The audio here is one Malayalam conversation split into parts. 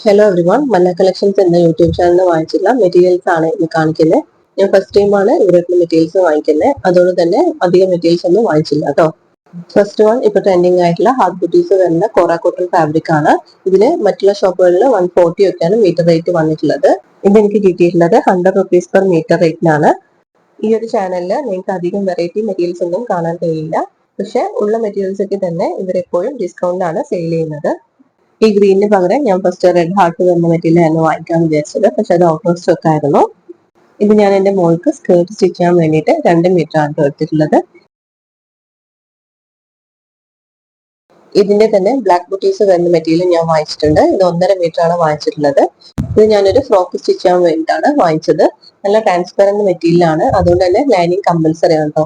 ഹലോ എവ്രിവൺ മല്ല കളക്ഷൻസ് എന്ന യൂട്യൂബ് ചാനലിൽ വാങ്ങിച്ചിട്ടുള്ള മെറ്റീരിയൽസ് ആണ് ഇന്ന് കാണിക്കുന്നത്. ഞാൻ ഫസ്റ്റ് ടൈമാണ് ഇവരുടെ മെറ്റീരിയൽസ് വാങ്ങിക്കുന്നത്. അതുകൊണ്ട് തന്നെ അധികം മെറ്റീരിയൽസ് ഒന്നും വാങ്ങിച്ചില്ല കേട്ടോ ഫസ്റ്റ് വൺ ഇപ്പൊ ട്രെൻഡിങ് ആയിട്ടുള്ള ഹാർഡ് ബുട്ടീസ് വരുന്ന കോറ കോട്ടൺ ഫാബ്രിക് ആണ്. ഇതിന് മറ്റുള്ള ഷോപ്പുകളിൽ വൺ ഫോർട്ടി ഒക്കെയാണ് മീറ്റർ റേറ്റ് വന്നിട്ടുള്ളത്. ഇത് എനിക്ക് കിട്ടിയിട്ടുള്ളത് ഹൺഡ്രഡ് റുപ്പീസ് പെർ മീറ്റർ റേറ്റിനാണ് ഈ ഒരു ചാനലിൽ നിങ്ങൾക്ക് അധികം വെറൈറ്റി മെറ്റീരിയൽസ് ഒന്നും കാണാൻ കഴിയില്ല. പക്ഷെ ഉള്ള മെറ്റീരിയൽസ് ഒക്കെ തന്നെ ഇവരെപ്പോഴും ആണ് സെയിൽ ചെയ്യുന്നത്. ഈ ഗ്രീനിന് പകരം ഞാൻ ഫസ്റ്റ് റെഡ് ഹാർട്ട് വരുന്ന മെറ്റീരിയൽ വാങ്ങിക്കാൻ വിചാരിച്ചത്. പക്ഷെ അത് ഔട്ട് ഓഫ് സ്റ്റോക്ക് ആയിരുന്നു. ഇത് ഞാൻ എന്റെ മോൾക്ക് സ്കേർട്ട് സ്റ്റിച്ച് ചെയ്യാൻ വേണ്ടിയിട്ട് രണ്ട് മീറ്റർ ആണ് എടുത്തിട്ടുള്ളത്. ഇതിന്റെ തന്നെ ബ്ലാക്ക് ബുട്ടീസ് വരുന്ന മെറ്റീരിയൽ ഞാൻ വാങ്ങിച്ചിട്ടുണ്ട്. ഇത് ഒന്നര മീറ്റർ ആണ് വാങ്ങിച്ചിട്ടുള്ളത്. ഇത് ഞാനൊരു ഫ്രോക്ക് സ്റ്റിച്ച് ചെയ്യാൻ വേണ്ടിയിട്ടാണ് വാങ്ങിച്ചത്. നല്ല ട്രാൻസ്പെറന്റ് മെറ്റീരിയൽ ആണ്. അതുകൊണ്ട് തന്നെ ലൈനിങ് കമ്പൽസറി ആണ് കേട്ടോ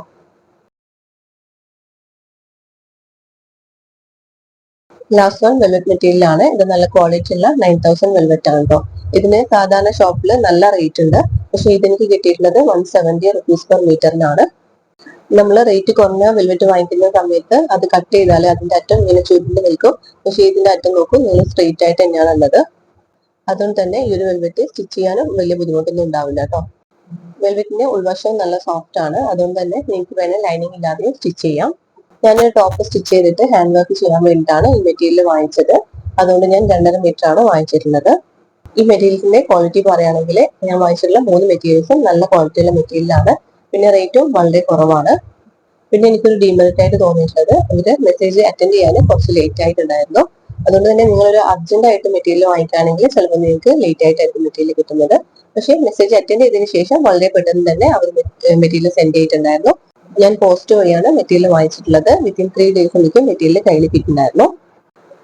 ലാസ്റ്റ് വൺ വെൽവെറ്റ് മെറ്റീരിയൽ ആണ് ഇത് നല്ല ക്വാളിറ്റി ഉള്ള നയൻ തൗസൻഡ് വെൽവെറ്റ് ആണ് കേട്ടോ ഇതിന് സാധാരണ ഷോപ്പിൽ നല്ല റേറ്റ് ഉണ്ട്. പക്ഷേ ഇതെനിക്ക് കിട്ടിയിട്ടുള്ളത് വൺ സെവന്റി റുപ്പീസ് പെർ മീറ്ററിനാണ് നമ്മൾ റേറ്റ് കുറഞ്ഞ വെൽവെറ്റ് വാങ്ങിക്കുന്ന സമയത്ത് അത് കട്ട് ചെയ്താൽ അതിന്റെ അറ്റം ഇങ്ങനെ ചുരുണ്ട് നിൽക്കും. പക്ഷേ ഇതിന്റെ അറ്റം നോക്കും നിങ്ങൾ സ്ട്രെയിറ്റ് ആയിട്ട് തന്നെയാണ് ഉള്ളത്. അതുകൊണ്ട് തന്നെ ഈ ഒരു വെൽവെറ്റ് സ്റ്റിച്ച് ചെയ്യാനും വലിയ ബുദ്ധിമുട്ടൊന്നും ഉണ്ടാവില്ല കേട്ടോ വെൽവെറ്റിന്റെ ഉൾവശം നല്ല സോഫ്റ്റ് ആണ്. അതുകൊണ്ട് തന്നെ നിങ്ങൾക്ക് വേണേൽ ലൈനിങ് ഇല്ലാതെയും സ്റ്റിച്ച് ചെയ്യാം. ഞാനൊരു ടോപ്പ് സ്റ്റിച്ച് ചെയ്തിട്ട് ഹാൻഡ് വർക്ക് ചെയ്യാൻ വേണ്ടിയിട്ടാണ് ഈ മെറ്റീരിയൽ വാങ്ങിച്ചത്. അതുകൊണ്ട് ഞാൻ രണ്ടര മീറ്റർ ആണ് വാങ്ങിച്ചിട്ടുള്ളത് ഈ മെറ്റീരിയൽസിന്റെ ക്വാളിറ്റി പറയുകയാണെങ്കിൽ ഞാൻ വാങ്ങിച്ചിട്ടുള്ള മൂന്ന് മെറ്റീരിയൽസും നല്ല ക്വാളിറ്റിയുള്ള മെറ്റീരിയലാണ് പിന്നെ റേറ്റും വളരെ കുറവാണ്. പിന്നെ എനിക്കൊരു ഡിമെറിറ്റ് ആയിട്ട് തോന്നിയിട്ടുള്ളത്. ഇവർ മെസ്സേജ് അറ്റൻഡ് ചെയ്യാൻ കുറച്ച് ലേറ്റ് ആയിട്ടുണ്ടായിരുന്നു. അതുകൊണ്ട് തന്നെ നിങ്ങളൊരു അർജന്റ് ആയിട്ട് മെറ്റീരിയൽ വാങ്ങിക്കുകയാണെങ്കിൽ ചിലപ്പോൾ നിങ്ങൾക്ക് ലേറ്റ് ആയിട്ടായിരിക്കും മെറ്റീരിയൽ കിട്ടുന്നത്. പക്ഷേ മെസ്സേജ് അറ്റൻഡ് ചെയ്തതിന് ശേഷം വളരെ പെട്ടെന്ന് തന്നെ അവർ മെറ്റീരിയൽ സെൻഡ് ചെയ്തിട്ടുണ്ടായിരുന്നു. ഞാൻ പോസ്റ്റ് വഴിയാണ് മെറ്റീരിയൽ വാങ്ങിച്ചിട്ടുള്ളത് വിത്തിൻ ത്രീ ഡേയ്സ് എനിക്ക് മെറ്റീരിയൽ കയ്യിൽ കിട്ടുന്നുണ്ടായിരുന്നു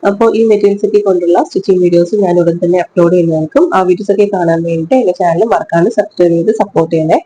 അപ്പോൾ ഈ മെറ്റീരിയൽസ് ഒക്കെ കൊണ്ടുള്ള സ്റ്റിച്ചിങ് വീഡിയോസ് ഞാൻ ഉടൻ തന്നെ അപ്ലോഡ് ചെയ്യുന്നതായിരിക്കും. ആ വീഡിയോസ് ഒക്കെ കാണാൻ വേണ്ടിയിട്ട് എന്റെ ചാനൽ മറക്കാണ്ട് സബ്സ്ക്രൈബ് ചെയ്ത് സപ്പോർട്ട് ചെയ്യണേ.